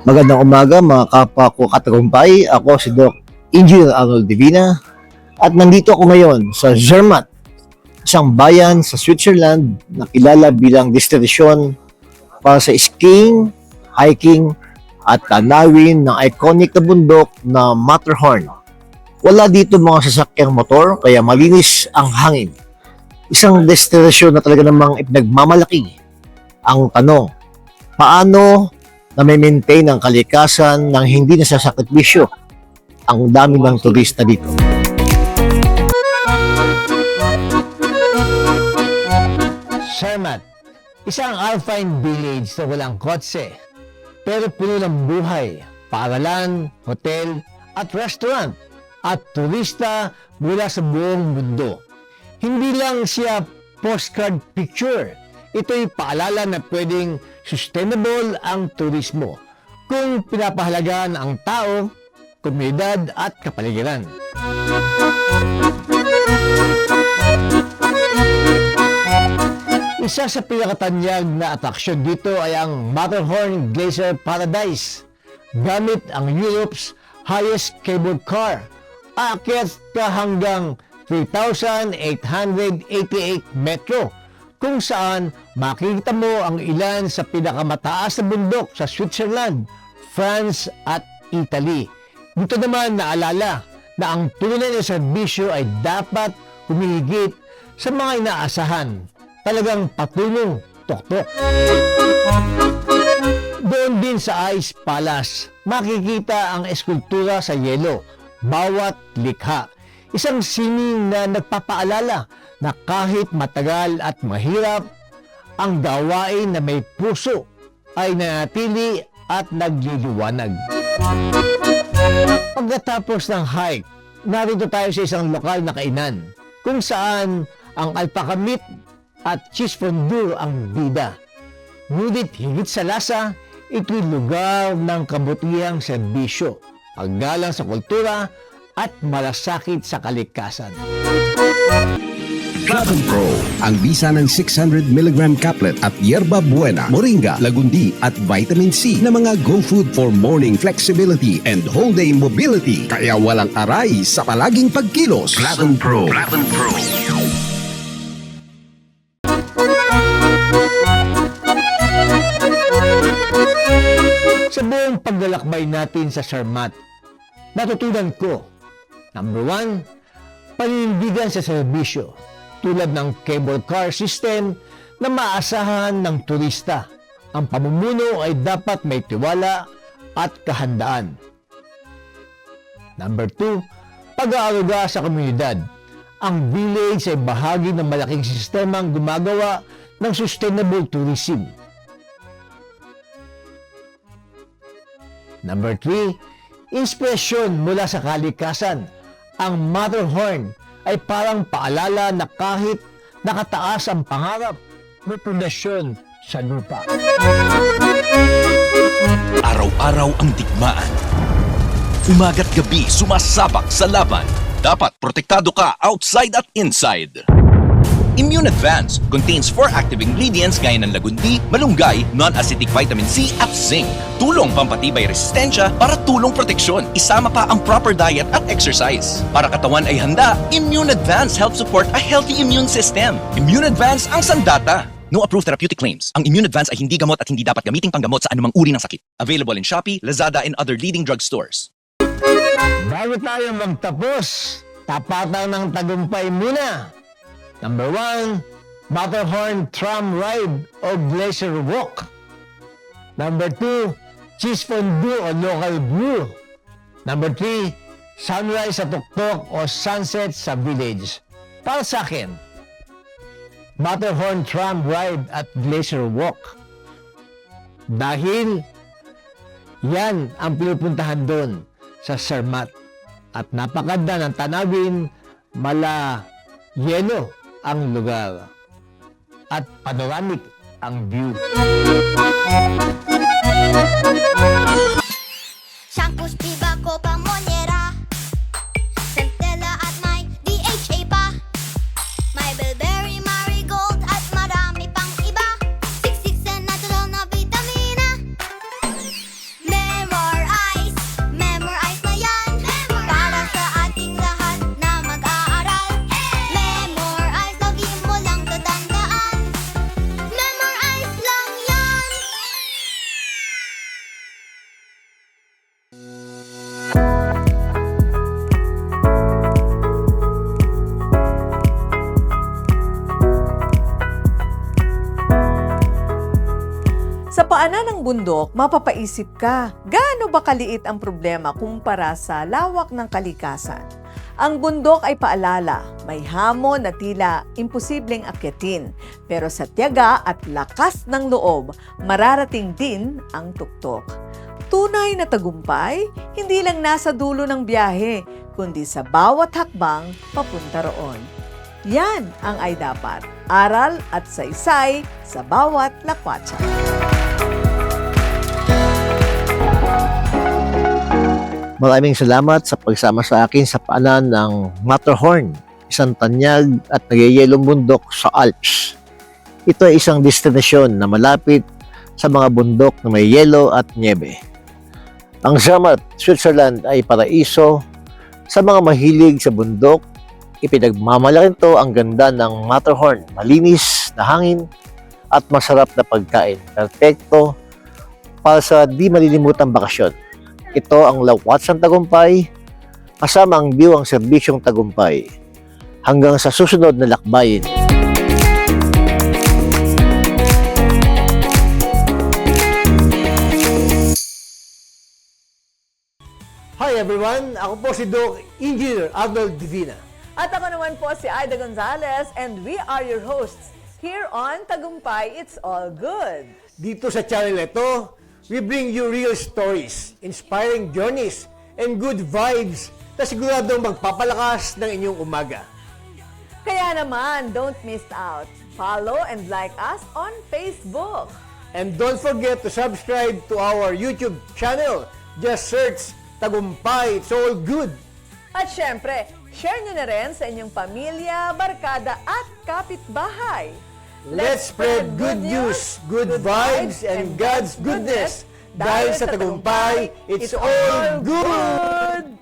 Magandang umaga mga kapwa ko katagumpay. Ako si Doc Engineer Arnold Divina at nandito ako ngayon sa Zermatt, isang bayan sa Switzerland na kilala bilang destinasyon para sa skiing, hiking at tanawin ng iconic na bundok na Matterhorn. Wala dito mga sasakyang motor kaya malinis ang hangin. Isang destinasyon na talaga namang ipinagmamalaki. Ang tanong, paano na may maintain ang kalikasan ng hindi nasasakripisyo ang dami ng turista dito. Shermat, isang alpine village na walang kotse, pero puno ng buhay, paaralan, hotel, at restaurant, at turista mula sa buong mundo. Hindi lang siya postcard picture, ito'y paalala na pwedeng sustainable ang turismo kung pinapahalagaan ang tao, komunidad at kapaligiran. Isa sa pinakatanyag na atraksyon dito ay ang Matterhorn Glacier Paradise gamit ang Europe's highest cable car. Aakyat ka hanggang 3,888 metro kung saan makikita mo ang ilan sa pinakamataas na bundok sa Switzerland, France at Italy. Dito naman naalala na ang tunay na serbisyo ay dapat humihigit sa mga inaasahan. Talagang patulong, tuktok. Doon din sa Ice Palace, makikita ang eskultura sa yelo, bawat likha. Isang sining na nagpapaalala na kahit matagal at mahirap, ang gawain na may puso ay nanatili at nagliliwanag. Pagkatapos ng hike, narito tayo sa isang lokal na kainan kung saan ang alpaca meat at cheese fondue ang bida. Ngunit higit sa lasa, ito'y lugar ng kabutihang serbisyo, paggalang sa kultura at malasakit sa kalikasan. Platinum Pro, ang bisa ng 600mg caplet at yerba buena, moringa, lagundi at vitamin C na mga go food for morning flexibility and whole day mobility. Kaya walang aray sa palaging pagkilos. Platinum Pro. Platinum Pro. Sa buong paglalakbay natin sa Sarmat, natutunan ko, number one, paninindigan sa serbisyo tulad ng cable car system na maasahan ng turista. Ang pamumuno ay dapat may tiwala at kahandaan. Number two, pag-aaruga sa komunidad. Ang village ay bahagi ng malaking sistemang gumagawa ng sustainable tourism. Number 3, inspirasyon mula sa kalikasan. Ang Matterhorn ay parang paalala na kahit nakataas ang pangarap, may pundasyon sa lupa. Araw-araw ang digmaan. Umaga't gabi sumasabak sa laban. Dapat protektado ka outside at inside. Immune Advance contains four active ingredients gaya ng lagundi, malunggay, non-acidic vitamin C at zinc. Tulong pampatibay resistensya para tulong proteksyon. Isama pa ang proper diet at exercise. Para katawan ay handa, Immune Advance helps support a healthy immune system. Immune Advance ang sandata. No approved therapeutic claims. Ang Immune Advance ay hindi gamot at hindi dapat gamiting panggamot sa anumang uri ng sakit. Available in Shopee, Lazada, and other leading drugstores. Bago tayo magtapos, tapatan ng tagumpay muna. Number one, Matterhorn Tram Ride o Glacier Walk. Number two, Cheese Fondue o Local Brew. Number three, Sunrise sa Tuktok o Sunset sa Village. Para sa akin, Matterhorn Tram Ride at Glacier Walk. Dahil yan ang pinupuntahan doon sa Zermatt. At napakanda ng tanawin, mala yelo ang lugar. At panoramic ang view. Thank you. Bundok, mapapaisip ka, gaano ba kaliit ang problema kumpara sa lawak ng kalikasan? Ang bundok ay paalala, may hamon na tila imposibleng akyatin. Pero sa tiyaga at lakas ng loob, mararating din ang tuktok. Tunay na tagumpay, hindi lang nasa dulo ng biyahe, kundi sa bawat hakbang papunta roon. Yan ang ay dapat. Aral at saysay sa bawat lakwatsa. Maraming salamat sa pagsama sa akin sa paanan ng Matterhorn, isang tanyag at nagyayelong bundok sa Alps. Ito ay isang destinasyon na malapit sa mga bundok na may yelo at niebe. Ang Zermatt, Switzerland ay paraiso sa mga mahilig sa bundok. Ipinagmamalaki to ang ganda ng Matterhorn, malinis na hangin at masarap na pagkain. Perfecto para sa di malilimutang bakasyon. Ito ang Lawatsang Tagumpay, kasama ang biwang serbisyong Tagumpay. Hanggang sa susunod na lakbayin. Hi everyone! Ako po si Doc Engineer Arnold Divina. At ako naman po si Aida Gonzalez and we are your hosts here on Tagumpay It's All Good. Dito sa channel ito, we bring you real stories, inspiring journeys, and good vibes na siguradong magpapalakas ng inyong umaga. Kaya naman, don't miss out. Follow and like us on Facebook. And don't forget to subscribe to our YouTube channel. Just search Tagumpay, it's all good. At syempre, share nyo na rin sa inyong pamilya, barkada at kapitbahay. Let's spread good news, good vibes, and God's goodness. Dahil sa Tagumpay, it's all good!